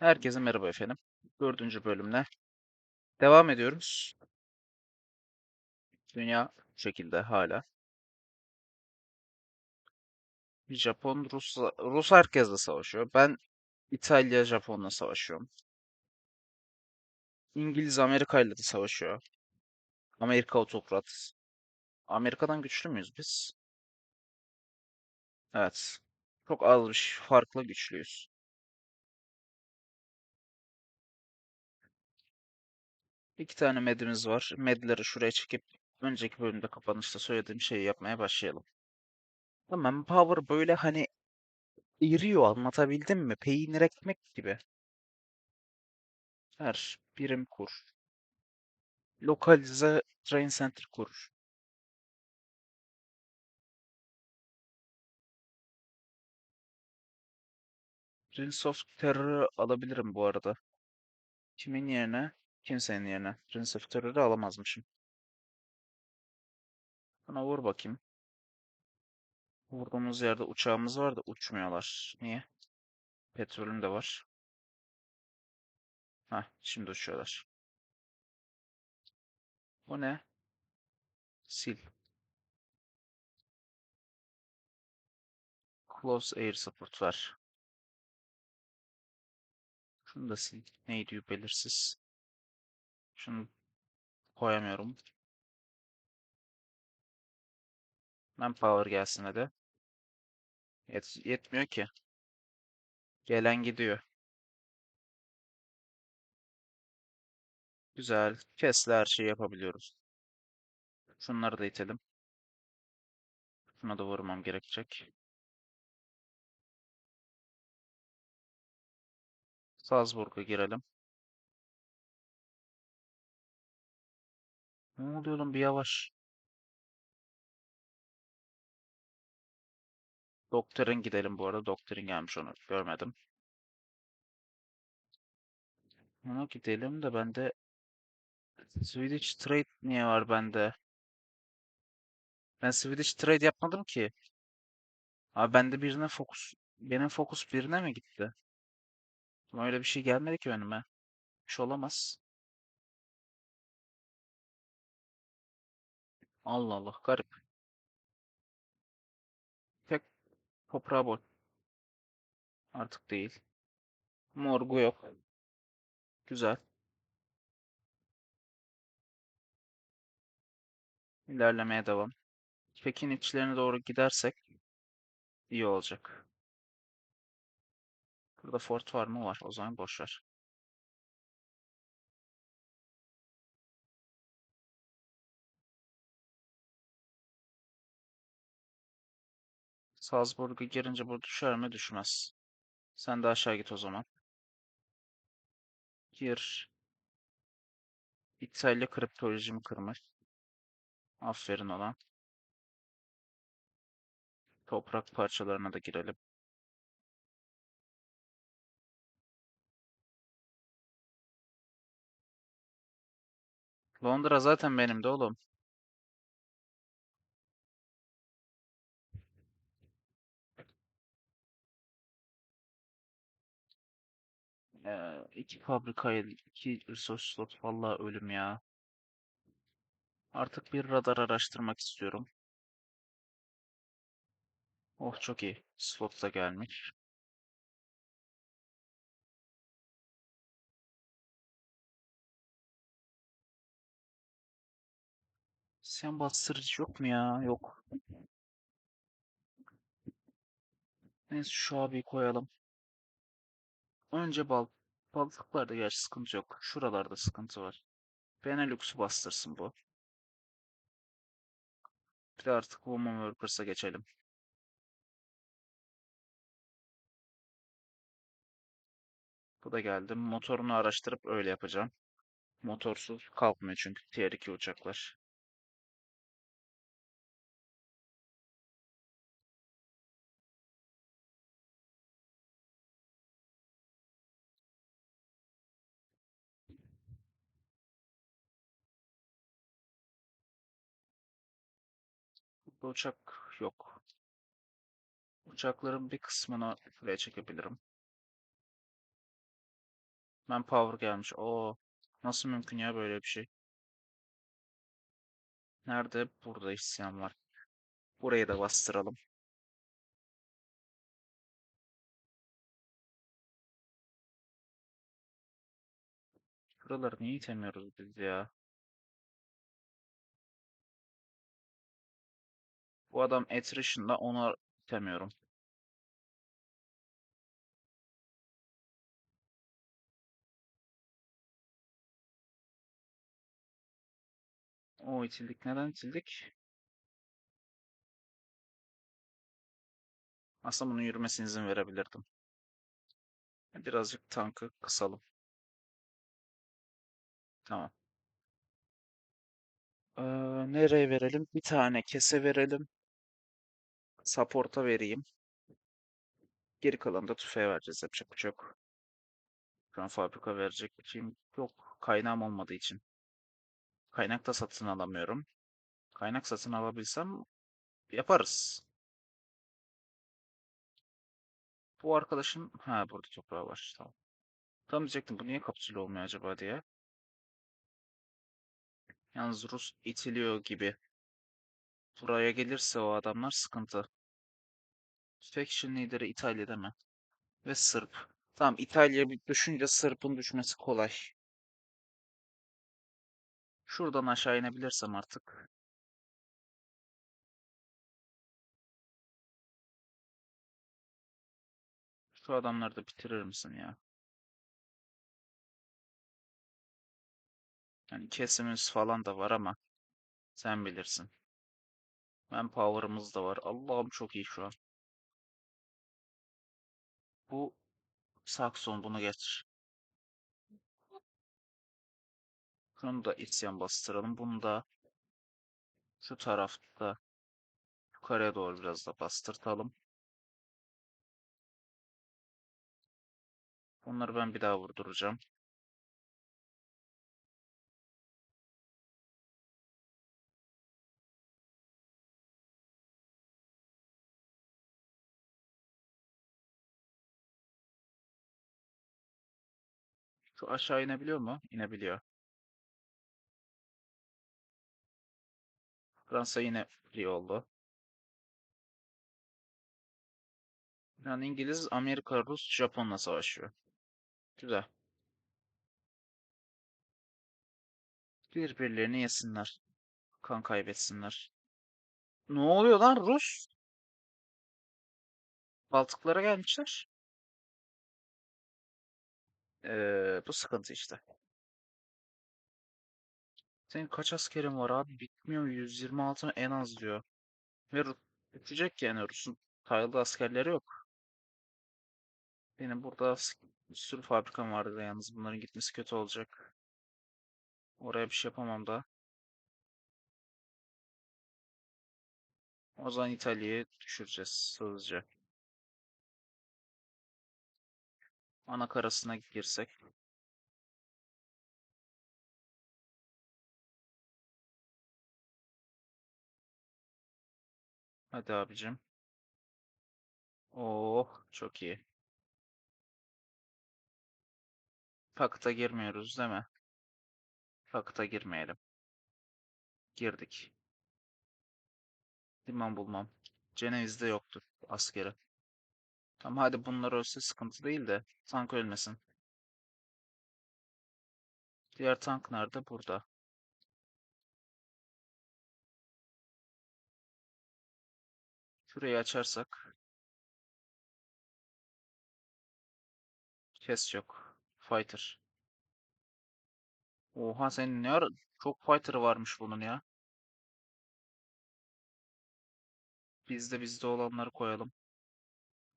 Herkese merhaba efendim. Dördüncü bölümle devam ediyoruz. Dünya bu şekilde hala. Japon, Rus, Rus herkesle savaşıyor. Ben İtalya, Japon'la savaşıyorum. İngiliz Amerika ile de savaşıyor. Amerika otokrat. Amerika'dan güçlü müyüz biz? Evet. Çok az bir farkla güçlüyüz. İki tane medimiz var. Medleri şuraya çekip önceki bölümde kapanışta söylediğim şeyi yapmaya başlayalım. Tamam, power böyle hani eriyor anlatabildim mi? Peynir ekmek gibi. Her birim kur. Lokalize train center kur. Prince of Terror'ı alabilirim bu arada. Kimin yerine? Kimsenin yerine. Prince of Terror'ı alamazmışım. Buna vur bakayım. Vurduğumuz yerde uçağımız var da uçmuyorlar. Niye? Petrolüm de var. Hah, şimdi uçuyorlar. Bu ne? Sil. Close air support ver. Şunu da sil. Neydi belirsiz. Şunu koyamıyorum. Manpower gelsin hadi. Yet yetmiyor ki. Gelen gidiyor. Güzel. Kesle her şeyi yapabiliyoruz. Şunları da itelim. Şuna da vurmam gerekecek. Salzburg'a girelim. Ne oluyor oğlum bir yavaş. Doktorun gidelim bu arada. Doktorun gelmiş onu görmedim. Ona gidelim de bende Swedish Trade niye var bende? Ben Swedish Trade yapmadım ki. Abi bende birine fokus. Benim fokus birine mi gitti? Öyle bir şey gelmedi ki önüme. Bir şey olamaz. Allah Allah garip. Tek toprağa bol. Artık değil. Morgu yok. Güzel. İlerlemeye devam. Pekin içlerine doğru gidersek iyi olacak. Burada fort var mı? Var. O zaman boş. Salzburg'a girince bu düşer mi? Düşmez. Sen de aşağı git o zaman. Gir. İtalya kriptolojimi kırmış. Aferin olan. Toprak parçalarına da girelim. Londra zaten benim de oğlum. Ee, iki fabrikayı, iki resource slot vallahi ölüm ya. Artık bir radar araştırmak istiyorum. Oh çok iyi. Slot da gelmiş. Sen bastırıcı yok mu ya? Yok. Neyse şu abiyi koyalım. Önce bal balıklarda gerçi sıkıntı yok. Şuralarda sıkıntı var. Benelux'u bastırsın bu. Bir de artık Woman Workers'a geçelim. Bu da geldi. Motorunu araştırıp öyle yapacağım. Motorsuz kalkmıyor çünkü Tier 2 uçaklar. Uçak yok. Uçakların bir kısmını buraya çekebilirim. Manpower gelmiş. Oo. Nasıl mümkün ya böyle bir şey? Nerede? Burada isyan var. Burayı da bastıralım. Buraları niye itemiyoruz biz ya? Bu adam attrition'da onu itemiyorum. O itildik. Neden itildik? Aslında bunun yürümesine izin verebilirdim. Birazcık tankı kısalım. Tamam. Ee, nereye verelim? Bir tane kese verelim. Support'a vereyim. Geri kalanı da tüfeğe vereceğiz. Yapacak bir şey yok. Şu an fabrika verecek şeyim yok. Kaynağım olmadığı için. Kaynak da satın alamıyorum. Kaynak satın alabilsem yaparız. Bu arkadaşın... Ha burada toprağı var. Tamam. Tam diyecektim bu niye kapsül olmuyor acaba diye. Yalnız Rus itiliyor gibi. Buraya gelirse o adamlar sıkıntı. Faction lideri İtalya'da mı? Ve Sırp. Tamam İtalya bir düşünce Sırp'ın düşmesi kolay. Şuradan aşağı inebilirsem artık. Şu adamları da bitirir misin ya? Yani kesimimiz falan da var ama sen bilirsin. Manpower'ımız da var. Allah'ım çok iyi şu an. Bu Sakson bunu geç. Şunu da isyan bastıralım. Bunu da şu tarafta yukarıya doğru biraz da bastırtalım. Bunları ben bir daha vurduracağım. Şu aşağı inebiliyor mu? İnebiliyor. Fransa yine iyi oldu. Yani İngiliz, Amerika, Rus, Japon'la savaşıyor. Güzel. Birbirlerini yesinler. Kan kaybetsinler. Ne oluyor lan Rus? Baltıklara gelmişler. Ee, bu sıkıntı işte. Senin kaç askerin var abi? Bitmiyor. 126 mı en az diyor. Ve Rus bitecek yani Rus'un taylı askerleri yok. Benim burada bir sürü fabrikam vardı yalnız bunların gitmesi kötü olacak. Oraya bir şey yapamam da. O zaman İtalya'yı düşüreceğiz hızlıca. Ana karasına girsek. Hadi abicim. Oh çok iyi. Pakta girmiyoruz değil mi? Pakta girmeyelim. Girdik. Liman bulmam. Ceneviz'de yoktur askeri. Tamam hadi bunlar ölse sıkıntı değil de tank ölmesin. Diğer tank nerede? Burada. Şurayı açarsak. Kes yok. Fighter. Oha senin ne ara çok fighter varmış bunun ya. Bizde bizde olanları koyalım.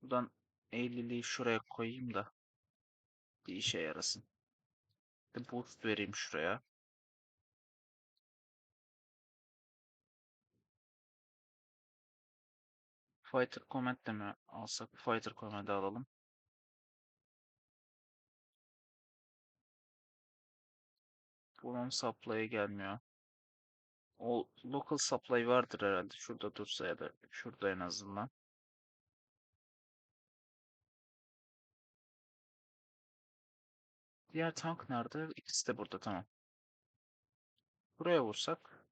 Buradan 50'liği şuraya koyayım da bir işe yarasın. Bir boost vereyim şuraya. Fighter Command de mi alsak? Fighter Command'i alalım. Bunun supply'ı gelmiyor. O local supply vardır herhalde. Şurada dursa ya da şurada en azından. Diğer tank nerede? İkisi de burada tamam. Buraya vursak.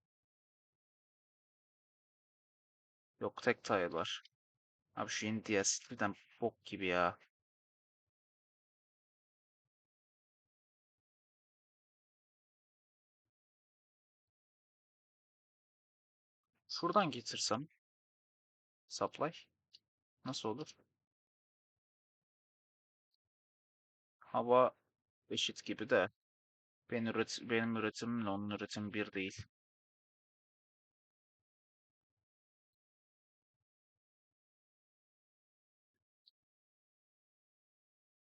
Yok tek tile var. Abi şu yeni DS'den bok gibi ya. Şuradan getirsem. Supply. Nasıl olur? Hava eşit gibi de. Benim, üret benim üretimimle onun üretimi bir değil.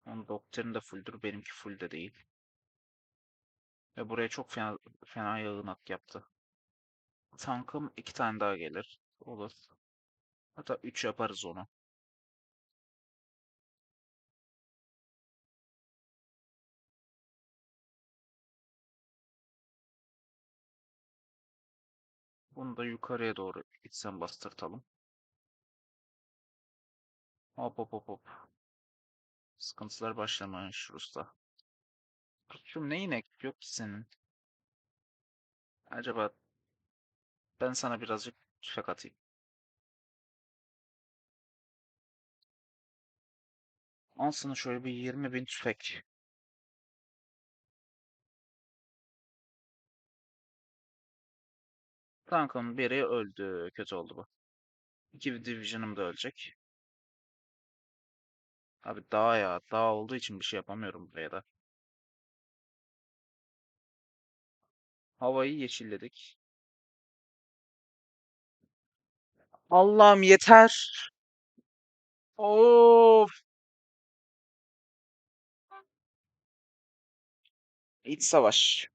Onun doktrini de fulldur. Benimki full de değil. Ve buraya çok fena, fena yağınak yaptı. Tankım iki tane daha gelir. Olur. Hatta üç yaparız onu. Bunu da yukarıya doğru gitsen bastırtalım. Hop hop hop hop. Sıkıntılar başlamış usta. Şu neyin ek yok ki senin? Acaba ben sana birazcık tüfek atayım. Al sana şöyle bir 20 bin tüfek. Tankın biri öldü. Kötü oldu bu. İki division'ım da ölecek. Abi dağ ya. Dağ olduğu için bir şey yapamıyorum buraya da. Havayı yeşilledik. Allah'ım yeter. Of. İç savaş.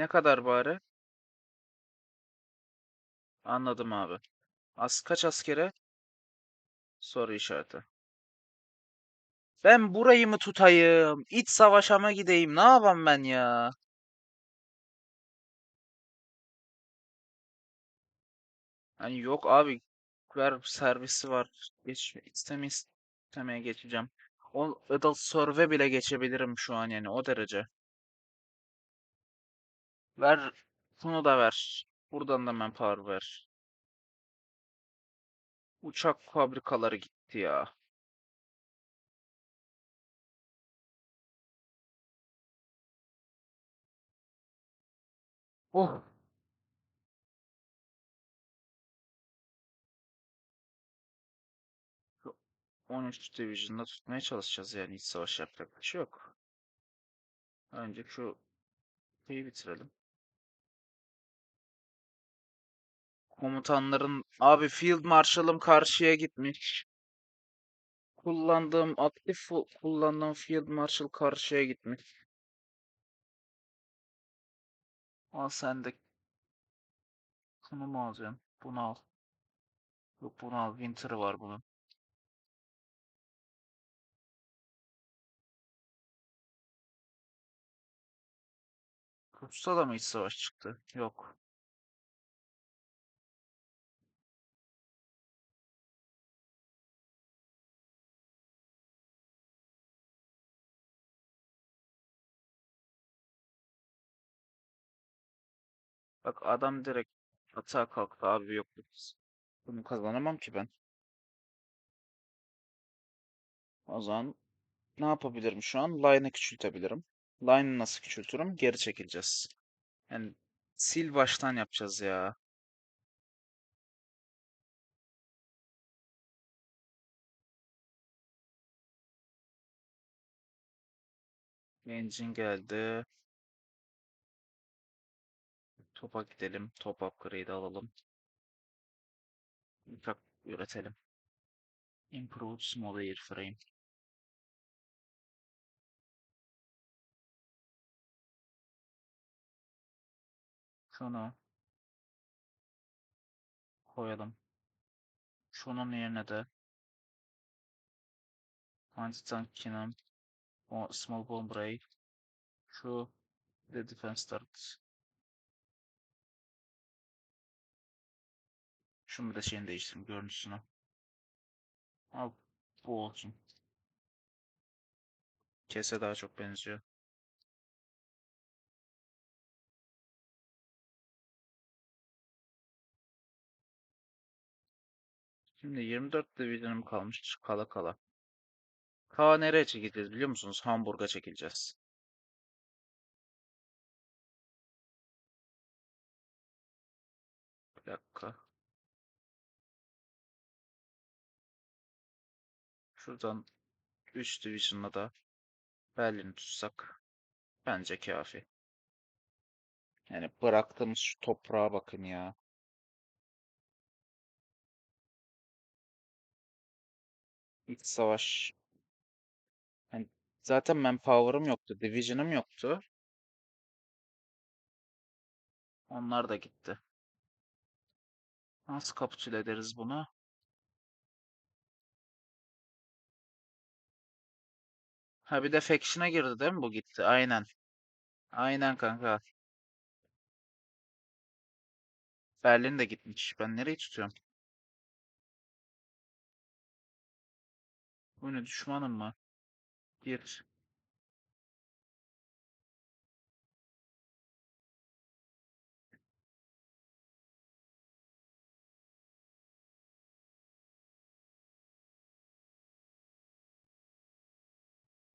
Ne kadar bari? Anladım abi. As kaç askere? Soru işareti. Ben burayı mı tutayım? İç savaşa mı gideyim? Ne yapayım ben ya? Hani yok abi. Ver servisi var. Geç, isteme istemeye geçeceğim. O Adult Survey bile geçebilirim şu an yani o derece. Ver. Bunu da ver. Buradan da manpower ver. Uçak fabrikaları gitti ya. Oh. 13 Division'da tutmaya çalışacağız yani iç savaş yapacak bir şey yok. Önce şu şeyi bitirelim. Komutanların abi Field Marshal'ım karşıya gitmiş. Kullandığım aktif kullandığım Field Marshal karşıya gitmiş. Al sen de bunu mu alacaksın? Bunu al. Yok bunu al. Winter'ı var bunun. Kıbrıs'ta da mı iç savaş çıktı? Yok. Bak adam direkt atağa kalktı abi yok. Bunu kazanamam ki ben. O zaman ne yapabilirim şu an? Line'ı küçültebilirim. Line'ı nasıl küçültürüm? Geri çekileceğiz. Yani sil baştan yapacağız ya. Engine geldi. Topa gidelim. Top upgrade alalım. Uçak üretelim. Improved small airframe. Şunu koyalım. Şunun yerine de Anti-tank cannon, o small bomb ray, şu de defense turret. Şunu de şeyini değiştireyim görüntüsünü. Al bu olsun. Kese daha çok benziyor. Şimdi 24 division'ım kalmış kala kala. Ta nereye çekileceğiz biliyor musunuz? Hamburg'a çekileceğiz. Bir dakika. Şuradan 3 division'la da Berlin'i tutsak bence kafi. Yani bıraktığımız şu toprağa bakın ya. İç savaş. Yani zaten manpower'ım yoktu. Division'ım yoktu. Onlar da gitti. Nasıl kapitüle ederiz bunu? Ha bir de Faction'a girdi değil mi bu gitti? Aynen. Aynen kanka. Berlin de gitmiş. Ben nereyi tutuyorum? Bu ne düşmanım mı? Bir.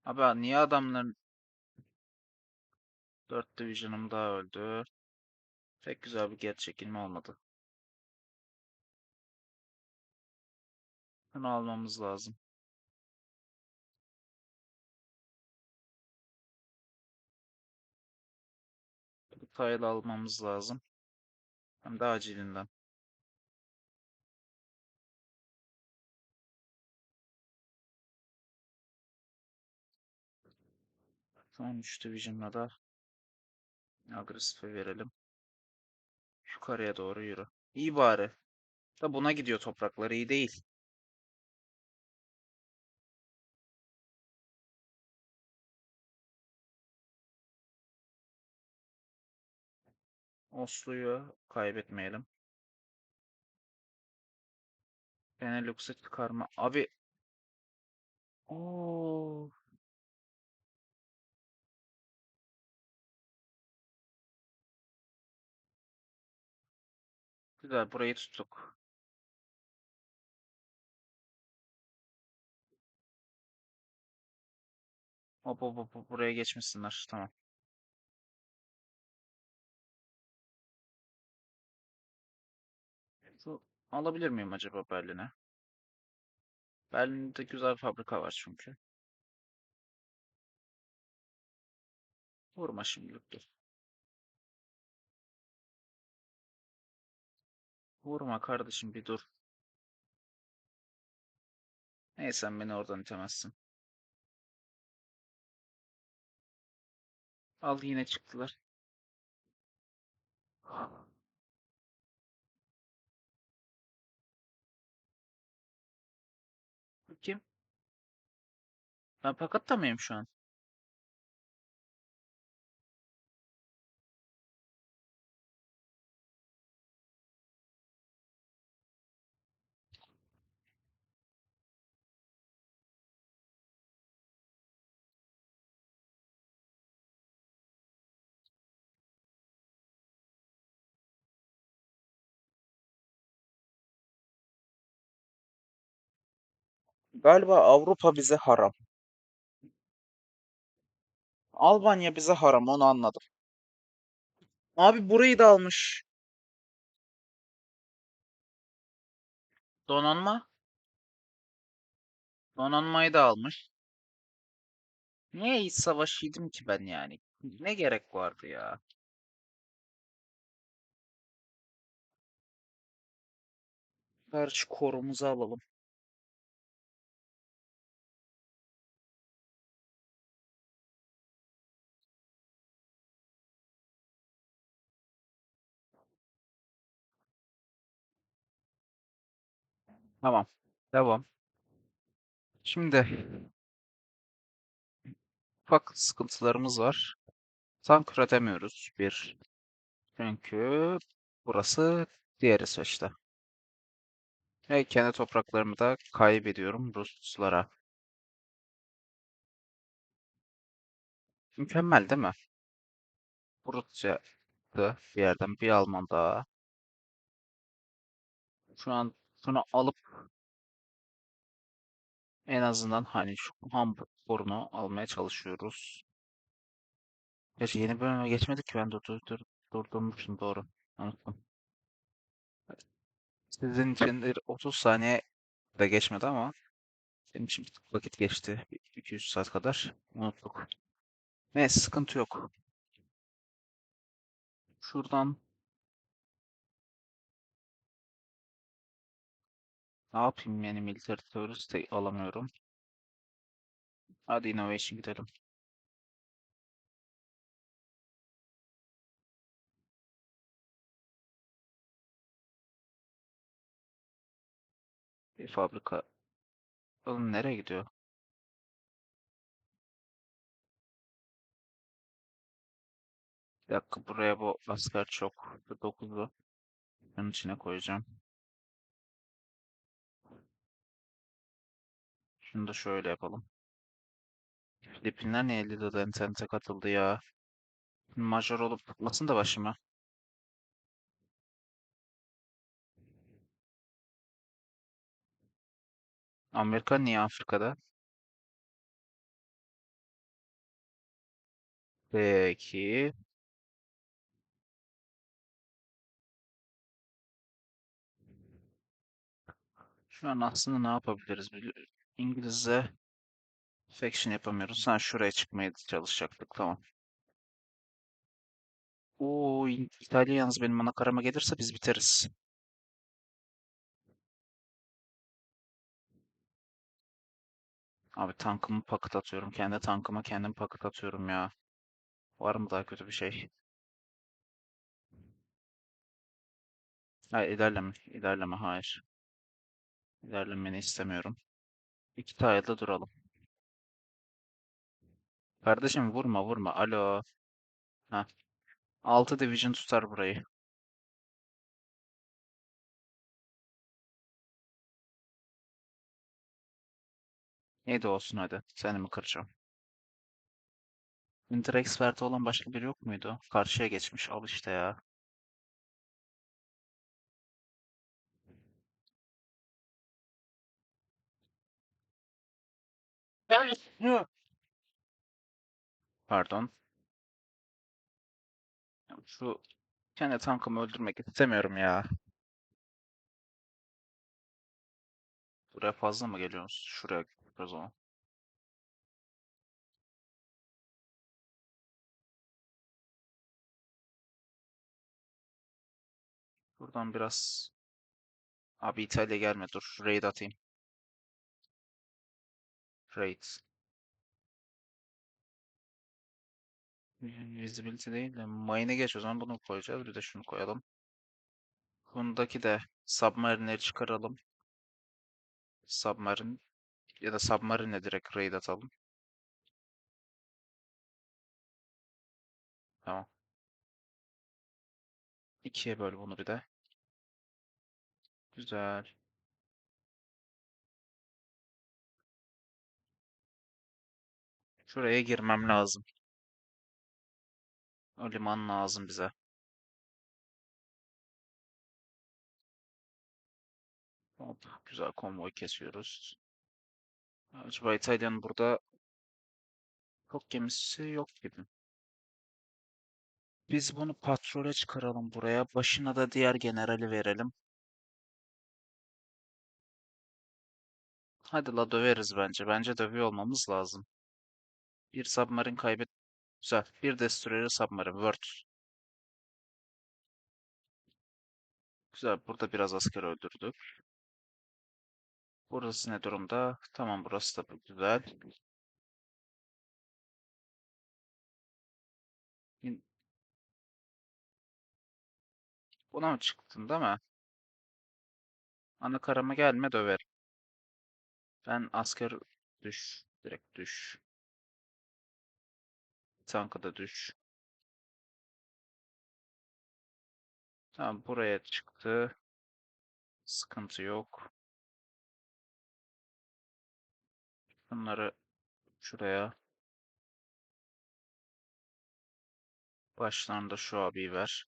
Abi niye adamların 4 division'ım daha öldü? Pek güzel bir geri çekilme olmadı. Bunu almamız lazım. Bu tile almamız lazım. Hem de acilinden. Son 3 division'la da agresife verelim. Yukarıya doğru yürü. İyi bari. Da buna gidiyor topraklar iyi değil. Oslo'yu kaybetmeyelim. Benelux'u çıkarma. Abi. Oo. Güzel burayı tuttuk. Hop hop hop buraya geçmişsinler. Tamam. Şu alabilir miyim acaba Berlin'e? Berlin'de güzel fabrika var çünkü. Vurma şimdilik dur. Vurma kardeşim bir dur. Neyse sen beni oradan itemezsin. Al yine çıktılar. Kim? Ben pakatta mıyım şu an? Galiba Avrupa bize haram. Albanya bize haram onu anladım. Abi burayı da almış. Donanma. Donanmayı da almış. Niye iç savaşıydım ki ben yani? Ne gerek vardı ya? Karşı korumuzu alalım. Tamam. Devam. Şimdi ufak sıkıntılarımız var. Tank üretemiyoruz. Bir. Çünkü burası diğer İsveç'te. Ve kendi topraklarımı da kaybediyorum Ruslara. Mükemmel değil mi? Rusya'dı bir yerden bir Alman daha. Şu an şunu alıp en azından hani şu Hamburg'unu almaya çalışıyoruz. Gerçi yeni bölüme geçmedik ki ben dur, dur, dur, durdurmuşum doğru. Unuttum. Sizin için bir 30 saniye de geçmedi ama benim için vakit geçti. 200 saat kadar unuttuk. Neyse sıkıntı yok. Şuradan ne yapayım yani military terörist de alamıyorum. Hadi innovation gidelim. Bir fabrika. Oğlum nereye gidiyor? Bir dakika buraya bu asker çok. 9'u. Bunun içine koyacağım. Şunu da şöyle yapalım. Filipinler niye Lido Entente katıldı ya? Major olup tutmasın da başıma. Amerika niye Afrika'da? Peki. Şu an aslında ne yapabiliriz? İngilizce faction yapamıyoruz. Ha şuraya çıkmaya çalışacaktık. Tamam. Oo, İtalya yalnız benim ana gelirse biz biteriz. Abi tankımı paket atıyorum. Kendi tankıma kendim paket atıyorum ya. Var mı daha kötü bir şey? Hayır ilerleme. İlerleme hayır. İlerlemeni istemiyorum. İki tane duralım. Kardeşim vurma vurma. Alo. Ha. 6 division tutar burayı. 7 olsun hadi. Seni mi kıracağım? Winter Expert'i olan başka biri yok muydu? Karşıya geçmiş. Al işte ya. Pardon. Şu kendi tankımı öldürmek istemiyorum ya. Buraya fazla mı geliyorsunuz? Şuraya gittik o zaman. Buradan biraz... Abi İtalya gelme dur. Raid atayım. Raid. Visibility değil de mine'e geç o zaman bunu koyacağız. Bir de şunu koyalım. Bundaki de submarine'leri çıkaralım. Submarine ya da submarine'e direkt raid atalım. Tamam. İkiye böl bunu bir de. Güzel. Şuraya girmem lazım. O liman lazım bize. Hop, güzel konvoy kesiyoruz. Acaba İtalya'nın burada çok gemisi yok gibi. Biz bunu patrole çıkaralım buraya. Başına da diğer generali verelim. Hadi la döveriz bence. Bence dövüyor olmamız lazım. Bir submarine kaybet. Güzel. Bir destroyer submarine. Word. Güzel. Burada biraz asker öldürdük. Burası ne durumda? Tamam burası da güzel. Buna mı çıktın değil mi? Ana karama gelme döver. Ben asker düş. Direkt düş. Tankı da düş. Tamam buraya çıktı. Sıkıntı yok. Bunları şuraya. Başlarında şu abiyi ver.